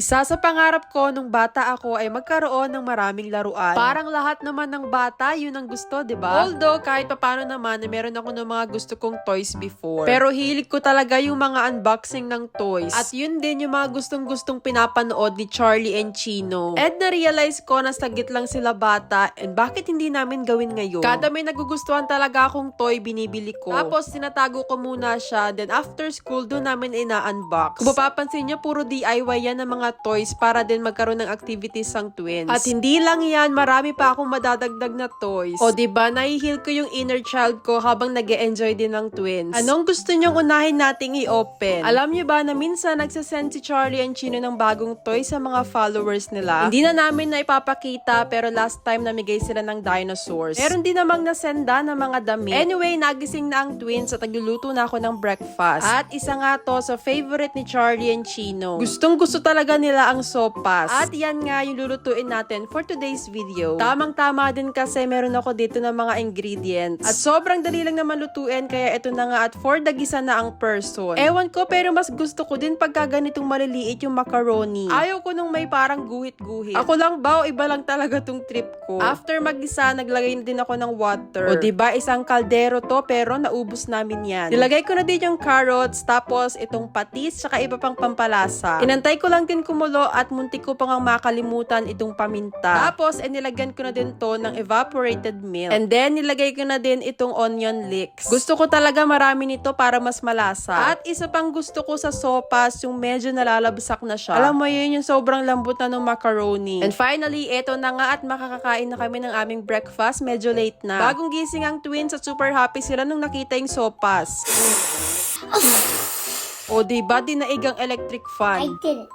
Isa sa pangarap ko nung bata ako ay magkaroon ng maraming laruan. Parang lahat naman ng bata, yun ang gusto, di ba? Although, kahit papano naman, na meron ako ng mga gusto kong toys before. Pero hilig ko talaga yung mga unboxing ng toys. At yun din yung mga gustong-gustong pinapanood ni Charlie and Chino. And na-realize ko na sagit lang sila bata and bakit hindi namin gawin ngayon? Kada may nagugustuhan talaga akong toy, binibili ko. Tapos, tinatago ko muna siya. Then, after school, doon namin ina-unbox. Kung mapapansin nyo, puro DIY yan ng mga toys para din magkaroon ng activities ang twins. At hindi lang yan, marami pa akong madadagdag na toys. O, di ba nahihil ko yung inner child ko habang nag enjoy din ng twins. Anong gusto nyong unahin nating i-open? Alam nyo ba na minsan nagsasend si Charlie and Chino ng bagong toys sa mga followers nila? Hindi na namin na ipapakita pero last time namigay sila ng dinosaurs. Meron din namang nasenda ng mga damit. Anyway, nagising na ang twins at nagluluto na ako ng breakfast. At isa nga to sa favorite ni Charlie and Chino. Gustong gusto talaga nila ang sopas. At yan nga yung lulutuin natin for today's video. Tamang-tama din kasi meron ako dito ng mga ingredients. At sobrang dali lang naman lutuin kaya ito na nga at for dagisa na ang person. Ewan ko pero mas gusto ko din pagka ganitong maliliit yung macaroni. Ayaw ko nung may parang guhit-guhit. Ako lang ba o iba lang talaga tong trip ko? After magisa, naglagay na din ako ng water. O diba, isang kaldero to pero naubos namin yan. Nilagay ko na din yung carrots, tapos itong patis, tsaka iba pang pampalasa. Inantay ko lang din kumulo at muntik ko pang makalimutan itong paminta. Tapos, eh, nilagyan ko na din to ng evaporated milk. And then, nilagay ko na din itong onion leeks. Gusto ko talaga marami nito para mas malasa. At isa pang gusto ko sa sopas, yung medyo nalalabsak na siya. Alam mo yun, yung sobrang lambot na ng macaroni. And finally, eto na nga at makakakain na kami ng aming breakfast. Medyo late na. Bagong gising ang twins at super happy sila nung nakita yung sopas. o diba, dinaigang electric I fan. did it.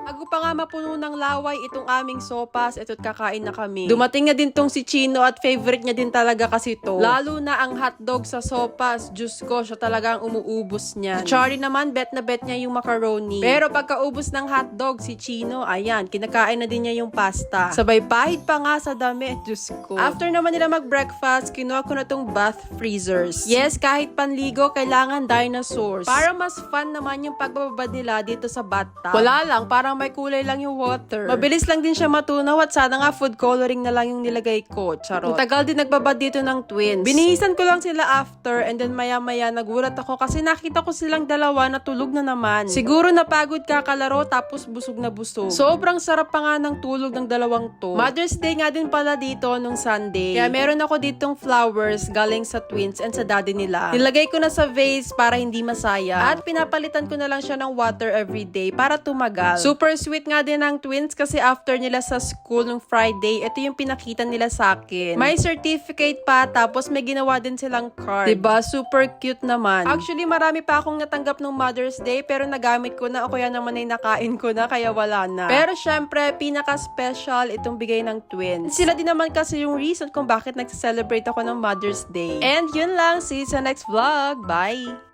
Bago pa nga mapuno ng laway itong aming sopas, ito't kakain na kami. Dumating na din tong si Chino at favorite niya din talaga kasi to. Lalo na ang hotdog sa sopas. Diyos ko, siya talaga ang umuubos niya. Si Charlie naman, bet na bet niya yung macaroni. Pero pagkaubos ng hotdog, si Chino, ayan, kinakain na din niya yung pasta. Sabay pahid pa nga sa dami, Diyos ko. After naman nila mag-breakfast, kinuha ko na tong bath freezers. Yes, kahit panligo, kailangan dinosaurs. Para mas fun naman yung pagbababad nila dito sa bathtub. Wala lang, parang may kulay lang yung water. Mabilis lang din siya matunaw at sana nga food coloring na lang yung nilagay ko. Charot. Ang tagal din nagbabad dito ng twins. Binihisan ko lang sila after and then maya-maya nagulat ako kasi nakita ko silang dalawa na tulog na naman. Siguro napagod kakalaro tapos busog na busog. Sobrang sarap pa nga ng tulog ng dalawang to. Mother's Day nga din pala dito nung Sunday. Kaya meron ako ditong flowers galing sa twins and sa daddy nila. Nilagay ko na sa vase para hindi masaya. At pinapalitan ko na lang siya ng water every day para tumagal. Super sweet nga din ng twins kasi after nila sa school nung Friday, ito yung pinakita nila sa akin. May certificate pa, tapos may ginawa din silang card. 'Di ba Super cute naman. Actually, marami pa akong natanggap nung Mother's Day, pero nagamit ko na o kaya naman ay nakain ko na, kaya wala na. Pero syempre, pinaka-special itong bigay ng twins. Sila din naman kasi yung reason kung bakit nagsa-celebrate ako ng Mother's Day. And yun lang, see you sa next vlog. Bye!